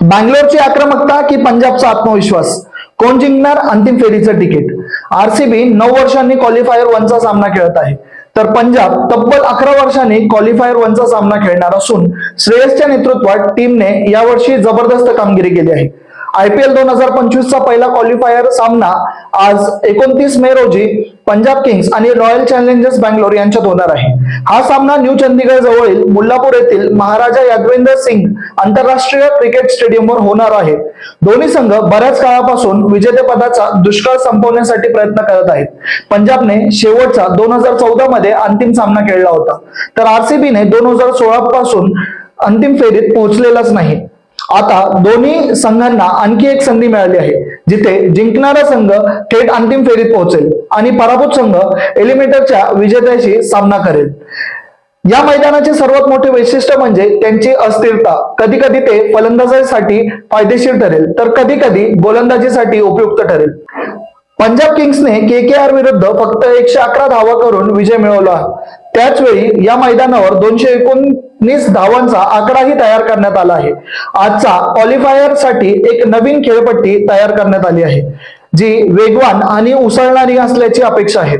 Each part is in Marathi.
बँगलोरची आक्रमकता की पंजाबचा आत्मविश्वास? कोण जिंकणार? अंतिम फेरीचं तिकीट. आरसीबी नऊ वर्षांनी क्वालिफायर वनचा सामना खेळत आहे. तर पंजाब तब्बल अकरा वर्षांनी क्वालिफायर वनचा सामना खेळणार असून श्रेयसच्या नेतृत्वात टीमने यावर्षी जबरदस्त कामगिरी केली आहे. आयपीएल दोन हजार पंचवीस चा पहिला क्वालिफायर सामना आज एकोणतीस मे रोजी पंजाब किंग्स आणि रॉयल चॅलेंजर्स बँगलोर यांच्यात होणार आहे. हा सामना न्यू चंदीगड जवळील मुल्लापूर येथील महाराजा यादवेंद्र सिंग आंतरराष्ट्रीय क्रिकेट स्टेडियमवर होणार आहे. दोन्ही संघ बऱ्याच काळापासून विजेतेपदाचा दुष्काळ संपवण्यासाठी प्रयत्न करत आहेत. पंजाबने शेवटचा दोन हजार चौदा मध्ये अंतिम सामना खेळला होता. तर आरसीबीने दोन हजार सोळा पासून अंतिम फेरीत पोहोचलेलाच नाही. आता दोन्ही संघांना आणखी एक संधी मिळाली आहे जिथे जिंकणारा संघ थेट अंतिम फेरीत पोहोचेल आणि पराभूत संघ एलिमिनेटरच्या विजेत्याशी सामना करेल. या मैदानाचे सर्वात मोठे वैशिष्ट्य म्हणजे त्यांची अस्थिरता. कधी कधी ते फलंदाजीसाठी फायदेशीर ठरेल तर कधी कधी गोलंदाजीसाठी उपयुक्त ठरेल. पंजाब किंग्सने के के आर विरुद्ध फक्त एकशे अकरा धावा करून विजय मिळवला. त्याच वेळी या मैदानावर दोनशे एकोणीस धावांचा आकडाही तयार करण्यात आला आहे. आजचा क्वालिफायरसाठी एक नवीन खेळपट्टी तयार करण्यात आली आहे जी वेगवान आणि उसळणारी असल्याची अपेक्षा आहे.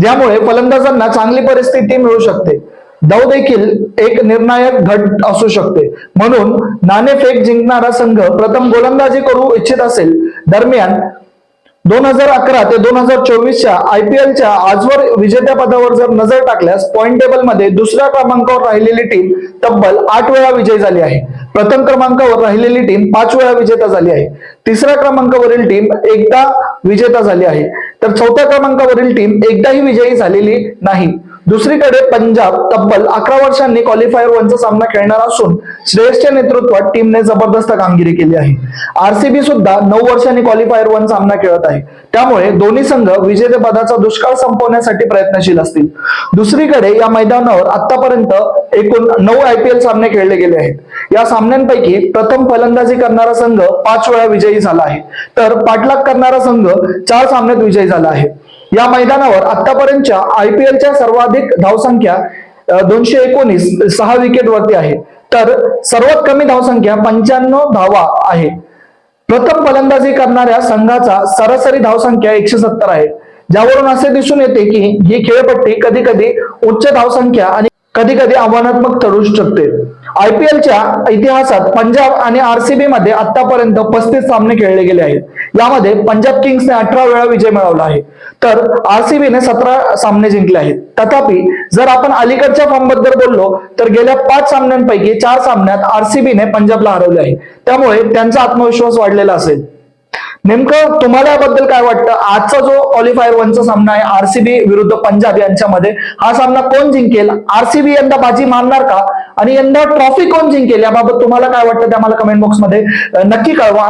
ज्यामुळे फलंदाजांना चांगली परिस्थिती मिळू शकते. दौ देखील एक निर्णायक घट असू शकते. म्हणून नाणेफेक जिंकणारा संघ प्रथम गोलंदाजी करू इच्छित असेल. दरम्यान दोन हजार अकरा ते दोन हजार चोवीसच्या आयपीएलच्या आजवर विजेत्या पदावर जर नजर टाकल्यास पॉइंट टेबलमध्ये दुसऱ्या क्रमांकावर राहिलेली टीम तब्बल आठ वेळा विजयी झाली आहे. प्रथम क्रमांकावर राहिलेली टीम पाच वेळा विजेता झाली आहे. तिसऱ्या क्रमांकावरील टीम एकदा विजेता झाली आहे. तर चौथ्या क्रमांकावरील टीम एकदाही विजयी झालेली नाही. दुसरीकडे पंजाब तब्बल अकरा वर्षांनी क्वालिफायर वनचा सामना खेळणार असून श्रेयसच्या नेतृत्वात टीमने जबरदस्त कामगिरी केली आहे. आरसीबी सुद्धा नऊ वर्षांनी क्वालिफायर वन सामना खेळत आहे. त्यामुळे दोन्ही संघ विजेतेपदाचा दुष्काळ संपवण्यासाठी प्रयत्नशील असतील. दुसरीकडे या मैदानावर आतापर्यंत एकूण नऊ आयपीएल सामने खेळले गेले आहेत. या सामन्यांपैकी प्रथम फलंदाजी करणारा संघ पाच वेळा विजयी झाला आहे. तर पाठलाग करणारा संघ चार सामन्यात विजयी झाला आहे. या मैदानावर आतापर्यंतच्या आयपीएलच्या सर्वाधिक धावसंख्या दोनशे एकोणीस सहा विकेट वरती आहे. तर सर्वात कमी धावसंख्या पंच्याण्णव धावा आहे. प्रथम फलंदाजी करणाऱ्या संघाचा सरासरी धावसंख्या एकशे सत्तर आहे. ज्यावरून असे दिसून येते की ही खेळपट्टी कधी कधी उच्च धावसंख्या आणि कधी कधी आव्हानात्मक ठरू शकते आयपीएलच्या इतिहासात पंजाब आणि आरसीबी मध्ये आतापर्यंत पस्तीस सामने खेळले गेले आहेत. यामध्ये पंजाब किंग्सने अठरा वेळा विजय मिळवला आहे. तर आरसीबीने सतरा सामने जिंकले आहेत. तथापि जर आपण अलीकडच्या फॉर्मबद्दल बोललो तर गेल्या पाच सामन्यांपैकी चार सामन्यात आरसीबीने पंजाबला हरवले आहे. त्यामुळे त्यांचा आत्मविश्वास वाढलेला असेल. नेमकं तुम्हाला याबद्दल काय वाटतं? आजचा जो क्वालिफायर वनचा सामना आहे आरसीबी विरुद्ध पंजाब यांच्यामध्ये हा सामना कोण जिंकेल? आरसीबी यंदा बाजी मारणार का? आणि यंदा ट्रॉफी कोण जिंकेल? याबाबत तुम्हाला काय वाटतं ते आम्हाला कमेंट बॉक्समध्ये नक्की कळवा.